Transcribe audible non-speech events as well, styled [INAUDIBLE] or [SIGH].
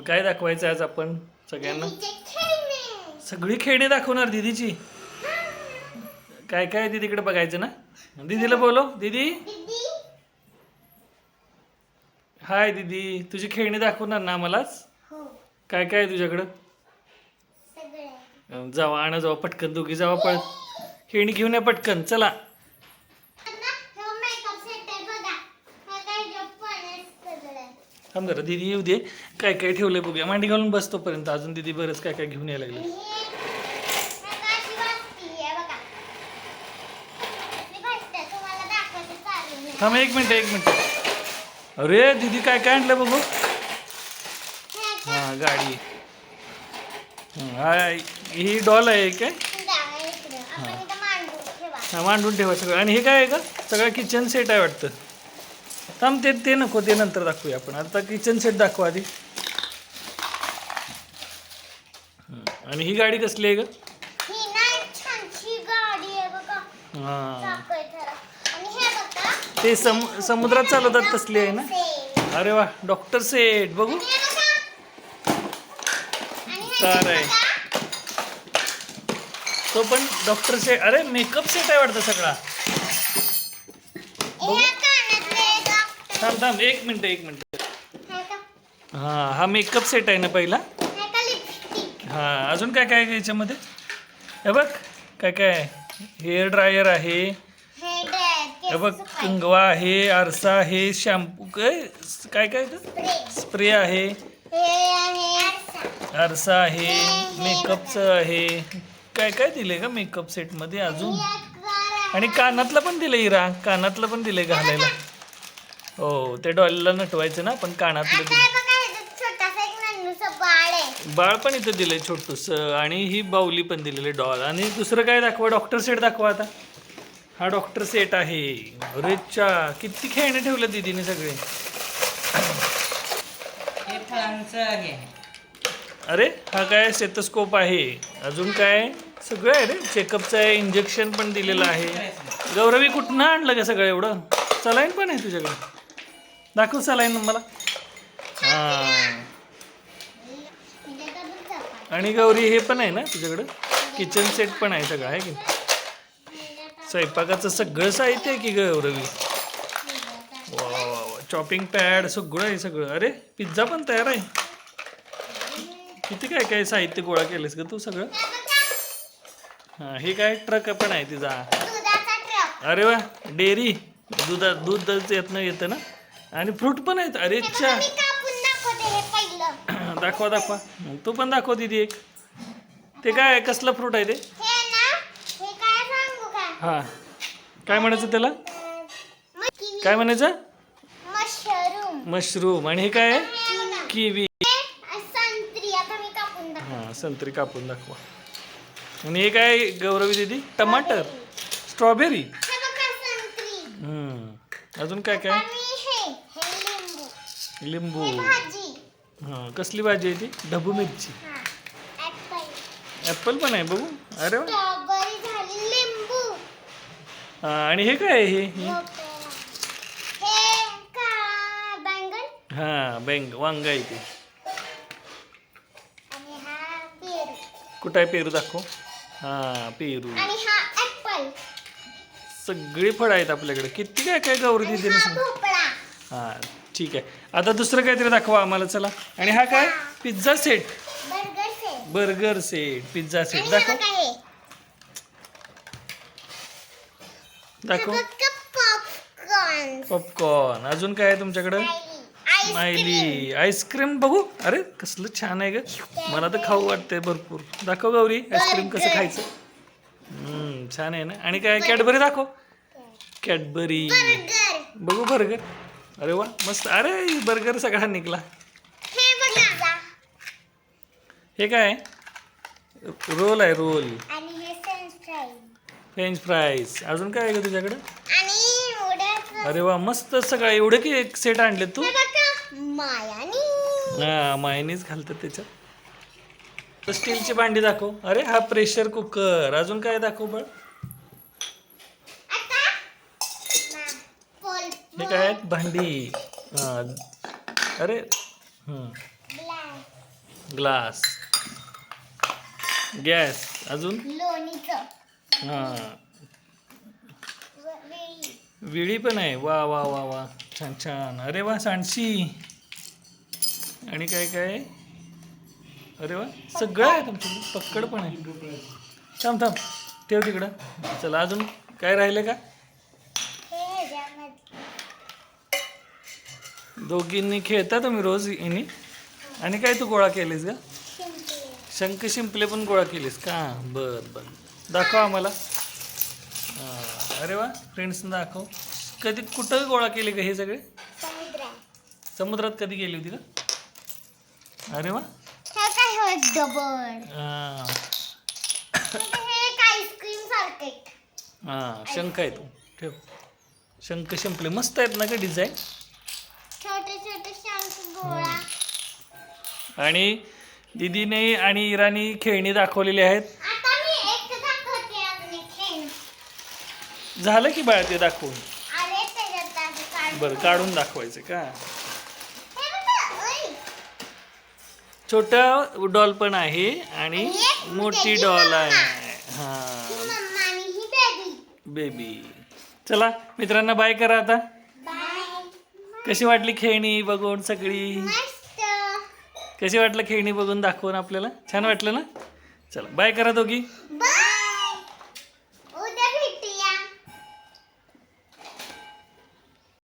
मग काय दाखवायचं आज आपण सगळ्यांना. सगळी खेळणी दाखवणार दीदीची? काय काय दीदीकडे बघायचं ना? दीदीला बोलो दीदी? हाय दीदी. तुझी खेळणी दाखवणार ना आम्हालाच? हो. काय काय आहे तुझ्याकडं? जावा आणा जावा पटकन दोघी जावा पळत खेळणी घेऊन या पटकन. चला ना हे मेकअप सेट आहे बघा हा काय जप्पन आहे सगळे थांब जरा दीदी येऊ दे. काय काय ठेवलंय बघूया. मांडी घालून बसतोपर्यंत अजून दीदी बरंच काय काय घेऊन यायला लागले. थांब एक मिनिट एक मिनिट. अरे दीदी काय काय आणलं बघू? हे गाडी. हं, डॉल आहे काय? हा. मांडून ठेवा. सगळं. आणि हे काय आहे का सगळं किचन सेट आहे वाटतं. थांब ते ते नको ते नंतर दाखवूया आपण. आता किचन सेट दाखवा आधी. आणि ही गाडी कसली आहे ही हां. हे बघा. ते सम समुद्रात चालवतात तसली आहे ना. अरे वा डॉक्टर सेट बघू. कार आहे. तो पण डॉक्टर सेट अरे मेकअप सेट आहे वाटतं सगळा हे कानातले डॉक्टर. थांब थांब एक मिनिट एक मिनिट. हे हां मेकअप सेट आहे ना पहिला? हे अजून काय काय आहे याच्यामध्ये? हे बघ काय काय आहे? हेअर ड्रायर आहे. हे हे बघ. कंगवा आहे आरसा आहे शॅम्पू काय काय काय स्प्रे. स्प्रे आहे. हे आरसा. आरसा आहे. मेकअपचं आहे. काय काय दिले का मेकअप सेटमध्ये अजून. आणि कानातलं पण दिलं इरा. कानातलं पण दिलंय घालायला. हो ते डॉलला नटवायचं ना पण कानातलं बाळ आहे. बाळ पण इथं दिलंय छोटूस आणि ही बाऊली पण दिलेली डॉल. आणि दुसरं काय दाखवा? डॉक्टर सेट दाखवा आता. हा डॉक्टर सेट आहे. अरेच्या किती खेळणे ठेवलं दिदीने सगळे. हे फळांचं आहे. अरे हा काय स्टेथोस्कोप आहे. अजून काय? सगळं आहे रे. चेकअपचं आहे इंजेक्शन पण दिलेलं आहे. गौरवी कुठनं आणलं का सगळं एवढं? सलाईन पण आहे तुझ्याकडे. दाखव सलाईन मला. हां. आणि गौरी हे पण आहे ना तुझ्याकडं? किचन सेट पण आहे सगळं आहे की? स्वयंपाकाचं सगळं साहित्य आहे की गौरवी वा वा चॉपिंग पॅड सगळं आहे सगळं. अरे पिझ्झा पण तयार आहे. किती काय काय साहित्य गोळा केलंस का तू सगळं? हे हां काय ट्रक पण आहे तिचा. अरे वा डेअरी. दुधा दूध येत नाही येतं ना? आणि फ्रूट पण आहेत. अरे पहिलं? [CLEARS THROAT] दाखवा दाखवा. तू पण दाखव दिदी एक. ते काय आहे? कसलं फ्रूट आहे ते? हे ना काय हां. म्हणायचं त्याला? काय म्हणायचं? मशरूम. मशरूम. आणि हे काय? आहे किवी. हे संत्री. कापून हां दाखवा. आणि हे काय गौरवी दिदी? टमाटर. स्ट्रॉबेरी. अजून काय काय? लिंबू. हे कसली भाजी आहे ती? ढबू मिरची. हा ऍपल ॲपल पण आहे बघू. अरे वा. लिंबू. हां आणि हे काय आहे हे? हे? हे का बैंगन? हां बँग वांग आहे ते. आणि हा पेरू. कुठं आहे पेरू दाखव. हां पेरू. आणि हा ऍपल सगळी फळं आहेत आपल्याकडे. किती काय काय गौरी दिदीने हा भोपळा. हां. ठीक आहे. आता दुसरं काहीतरी दाखवा आम्हाला चला. आणि हा काय? Pizza set. Burger set. Pizza set. दाखव. दाखव. पॉपकॉर्न पॉपकॉर्न अजून काय आहे तुमच्याकडं? मायली आईस्क्रीम बघू. अरे कसलं छान आहे ग. मला तर खाऊ वाटतंय भरपूर. दाखव गौरी आईस्क्रीम कसं खायचं? छान आहे ना? आणि काय? कॅडबरी दाखव. कॅडबरी बघू बर्गर अरे वा मस्त. अरे बर्गर सगळा निघला. हे बघा हे काय? रोल आहे रोल. आणि हे फ्रेंच फ्राईज फ्रेंच फ्राईज अजून काय आहे का तुझ्याकडं? आणि अरे वा मस्त सगळं. एवढे की एक सेट आणले तू? हे बघा मायानी हा मायनीच घालतात त्याच्यात. स्टीलची भांडी दाखव. अरे हा प्रेशर कुकर अजून काय दाखव बळ आता ना, पोल हे काय आहेत भांडी हा अरे ग्लास. गॅस. अजून? हां. वेळी. विळी पण आहे. वा वा वा वा. छान छान. अरे वा सांडशी. आणि काय काय? आहे? अरे वा सगळं आहे तुमचं. पक्कड पण आहे. थांब थांब. ठेव तिकडं. चला अजून काय राहिलं का? हे दोघींनी खेळता तुम्ही रोज इनी? आणि काय तू गोळा केलीस का शंख शिंपले पण गोळा केलीस का? बर बर. दाखव आम्हाला. हां, अरे वा फ्रेंड्सना दाखव. कधी कुठं गोळा केले का हे सगळे? समुद्रात कधी गेली होती का अरे वा. हां. हां शंख आहे तू ठेव. शंख शिंपले. मस्त आहेत ना का डिझाईन आणि दिदीने आणि इराणी खेळणी दाखवलेली आहेत. झालं की बाळा ते दाखवून. बरं काढून दाखवायचं का. छोटा डॉल पण आहे आणि मोठी डॉल. आहे. ही. बेबी. चला मित्रांना बाय करा आता. कशी वाटली खेळणी बघून सगळी? कशी वाटलं खेळणी बघून दाखवून आपल्याला? छान वाटलं ना? चला बाय करा दोघी.